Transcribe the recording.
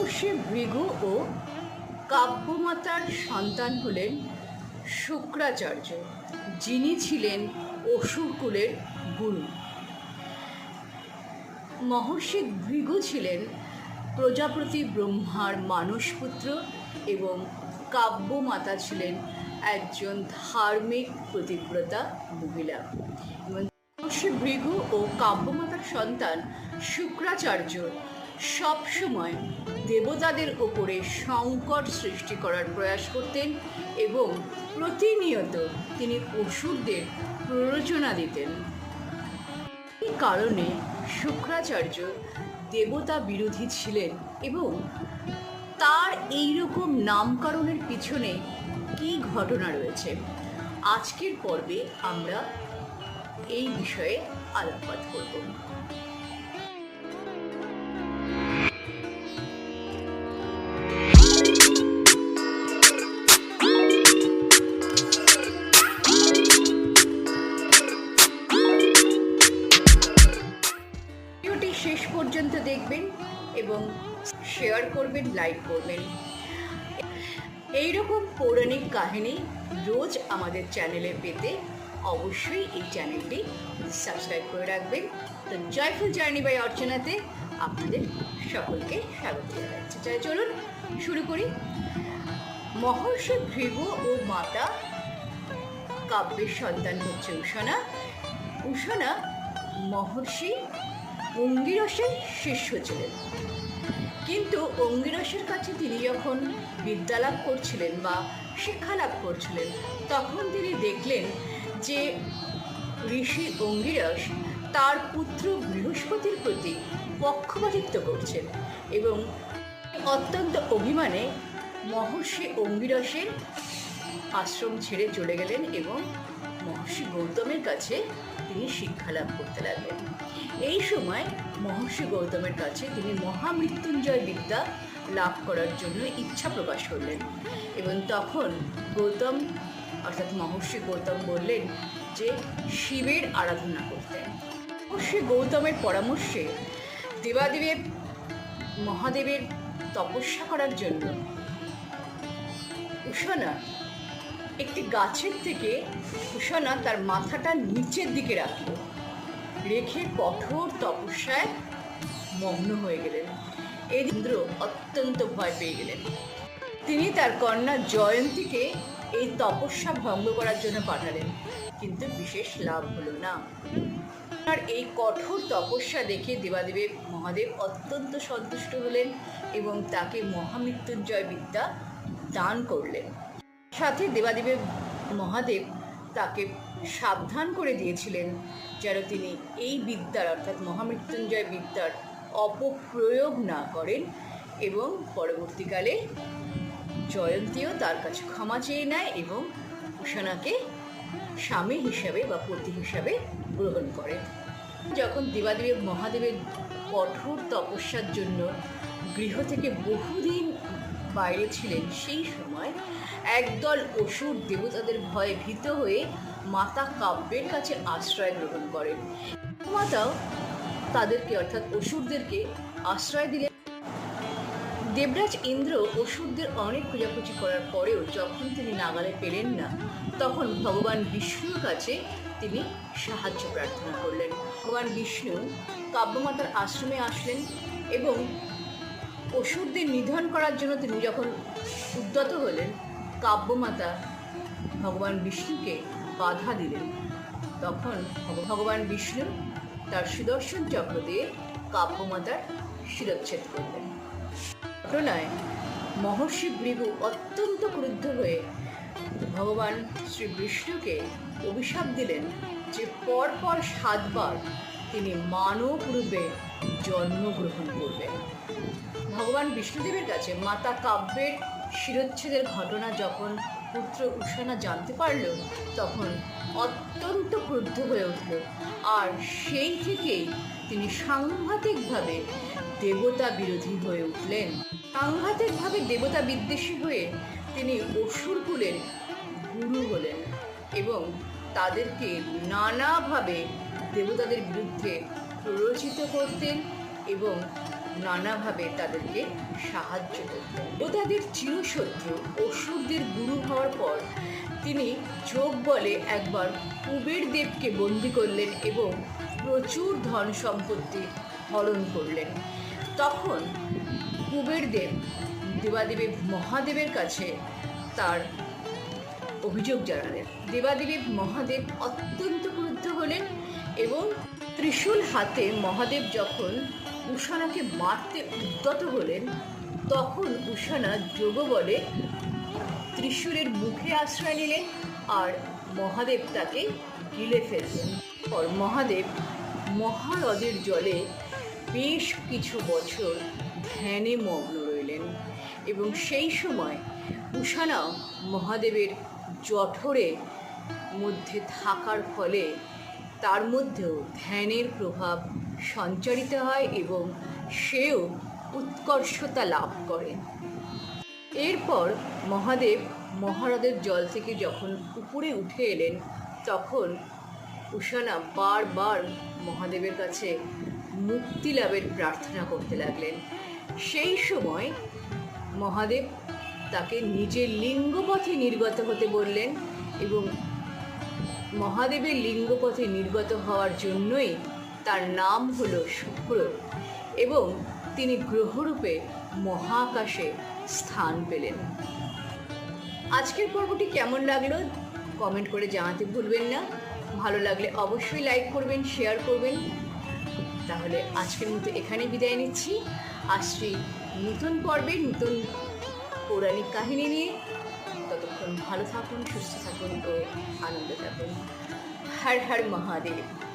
মহর্ষি ভৃগু ও কাব্যমাতার সন্তান হলেন শুক্রাচার্য, যিনি ছিলেন অসুরকুলের গুরু। মহর্ষি ভৃগু ছিলেন প্রজাপতি ব্রহ্মার মানসপুত্র এবং কাব্যমাতা ছিলেন একজন ধার্মিক প্রতিব্রতা মহিলা। এবং মহর্ষি ভৃগু ও কাব্যমাতার সন্তান শুক্রাচার্য সবসময় দেবতাদের ওপরে সংকট সৃষ্টি করার প্রয়াস করতেন এবং প্রতিনিয়ত তিনি অসুরদের প্ররোচনা দিতেন। এই কারণে শুক্রাচার্য দেবতা বিরোধী ছিলেন এবং তার এইরকম নামকরণের পিছনে কী ঘটনা রয়েছে, আজকের পর্বে আমরা এই বিষয়ে আলোকপাত করব। দেখবেন এবং শেয়ার করবেন লাইক করবেন। এইরকম পৌরাণিক কাহিনী রোজ আমাদের চ্যানেলে পেতে অবশ্যই এই চ্যানেলটি সাবস্ক্রাইব করে রাখবেন। তো জয়ফুল জার্নি বাই অর্চনাতে আপনাদের সকলকে স্বাগত জানাচ্ছি। তাই চলুন শুরু করি। মহর্ষি ভৃগু ও মাতা কাব্যের সন্তান হচ্ছে উষানা উষানা মহর্ষি অঙ্গিরসের শিষ্য ছিলেন। কিন্তু অঙ্গিরসের কাছে তিনি যখন বিদ্যালাভ করছিলেন বা শিক্ষা লাভ করছিলেন, তখন তিনি দেখলেন যে ঋষি অঙ্গিরস তার পুত্র বৃহস্পতির প্রতি পক্ষপাতিত্ব করছেন এবং অত্যন্ত অভিমানে মহর্ষি অঙ্গিরসের আশ্রম ছেড়ে চলে গেলেন এবং মহর্ষি গৌতমের কাছে তিনি শিক্ষা লাভ করতে লাগলেন। এই সময় মহর্ষি গৌতমের কাছে তিনি মহামৃত্যুঞ্জয় বিদ্যা লাভ করার জন্য ইচ্ছা প্রকাশ করলেন এবং তখন গৌতম, অর্থাৎ মহর্ষি গৌতম বললেন যে শিবের আরাধনা করতেন মহর্ষি গৌতমের পরামর্শে দেবাদেবের মহাদেবের তপস্যা করার জন্য উষানা একটি গাছের থেকে উষানা তার মাথাটা নিচের দিকে রাখল। রেখে কঠোর তপস্যায় মগ্ন হয়ে গেলেন। ইন্দ্র অত্যন্ত ভয় পেয়ে গেলেন। তিনি তার কন্যা জয়ন্তীকে এই তপস্যা ভঙ্গ করার জন্য পাঠালেন, কিন্তু বিশেষ লাভ হলো না। আর এই কঠোর তপস্যা দেখে দেবাদেবের মহাদেব অত্যন্ত সন্তুষ্ট হলেন এবং তাকে মহামৃত্যুঞ্জয় বিদ্যা দান করলেন। সাথে দেবাদেবের মহাদেব তাকে সাবধান করে দিয়েছিলেন যেন তিনি এই বিদ্যার, অর্থাৎ মহামৃত্যুঞ্জয় বিদ্যার অপপ্রয়োগ না করেন এবং পরবর্তীকালে জয়ন্তীও তার কাছে ক্ষমা চেয়ে নেয় এবং উষানাকে স্বামী হিসাবে বা পতি হিসাবে গ্রহণ করে। যখন দেবাদেবের মহাদেবের কঠোর তপস্যার জন্য গৃহ থেকে বহুদিন বাইরে ছিলেন, সেই সময় একদল অসুর দেবতাদের ভয়ে ভীত হয়ে মাতা কাব্যের কাছে আশ্রয় গ্রহণ করেন। মাতাও তাদেরকে অর্থাৎ অসুরদেরকে আশ্রয় দিলেন। দেবরাজ ইন্দ্র অসুরদের অনেক খোঁজাখুঁজি করার পরেও যখন তিনি নাগালে পেলেন না, তখন ভগবান বিষ্ণুর কাছে তিনি সাহায্য প্রার্থনা করলেন। ভগবান বিষ্ণু কাব্যমাতার আশ্রমে আসলেন এবং অসুরদের নিধন করার জন্য তিনি যখন উদ্যত হলেন কাব্যমাতা ভগবান বিষ্ণুকে বাধা দিলেন। তখন ভগবান বিষ্ণু তার সুদর্শন চক্র দিয়ে কাব্যমাতার শিরচ্ছেদ করলেন। ঘটনায় মহর্ষি ভৃগু অত্যন্ত ক্রুদ্ধ হয়ে ভগবান শ্রী বিষ্ণুকে অভিশাপ দিলেন যে পরপর সাতবার তিনি মানব রূপে জন্মগ্রহণ করবেন। ভগবান বিষ্ণুদেবের কাছে মাতা কাব্যের শিরচ্ছেদের ঘটনা যখন পুত্র উষানা জানতে পারল, তখন অত্যন্ত ক্রুদ্ধ হয়ে উঠল। আর সেই থেকেই তিনি সাংঘাতিকভাবে দেবতা বিরোধী হয়ে উঠলেন। সাংঘাতিকভাবে দেবতা বিদ্বেষী হয়ে তিনি অসুরকুলের গুরু হলেন এবং তাদেরকে নানাভাবে দেবতাদের বিরুদ্ধে প্ররোচিত করতেন এবং নানাভাবে তাদেরকে সাহায্য করতেন। ও তাদের চিরশত্রু, অসুরদের গুরু হওয়ার পর তিনি যোগ বলে একবার কুবের দেবকে বন্দি করলেন এবং প্রচুর ধন সম্পত্তি হরণ করলেন। তখন কুবের দেব দেবাদেবী মহাদেবের কাছে তার অভিযোগ জানালেন। দেবাদেবী মহাদেব অত্যন্ত ক্রুদ্ধ হলেন এবং ত্রিশূল হাতে মহাদেব যখন উষানাকে মারতে উদ্যত হলেন, তখন উষানা যোগ বলে ত্রিশূলের মুখে আশ্রয় নিলেন আর মহাদেব তাকে গিলে ফেললেন। পর মহাদেব মহারদের জলে বেশ কিছু বছর ধ্যানে মগ্ন রইলেন এবং সেই সময় উষানাও মহাদেবের জঠরে মধ্যে থাকার ফলে তার মধ্যেও ধ্যানের প্রভাব সঞ্চারিত হয় এবং সেও উৎকর্ষতা লাভ করেন এরপর মহাদেব মহাহ্রদের জল থেকে যখন উপরে উঠে এলেন, তখন উষানা বারবার মহাদেবের কাছে মুক্তি লাভের প্রার্থনা করতে লাগলেন। সেই সময় মহাদেব তাকে নিজের লিঙ্গপথে নির্গত হতে বললেন এবং মহাদেবের লিঙ্গপথে নির্গত হওয়ার জন্যই তার নাম হল শুক্র এবং তিনি গ্রহরূপে মহাকাশে স্থান পেলেন। আজকের পর্বটি কেমন লাগল? কমেন্ট করে জানাতে ভুলবেন না। ভালো লাগলে অবশ্যই লাইক করবেন শেয়ার করবেন। তাহলে আজকের মতো এখানে বিদায় নিচ্ছি। আসছি নতুন পর্বে নতুন পৌরাণিক কাহিনী নিয়ে। ততক্ষণ ভালো থাকুন, সুস্থ থাকুন ও আনন্দ থাকুন। হর হর মহাদেব।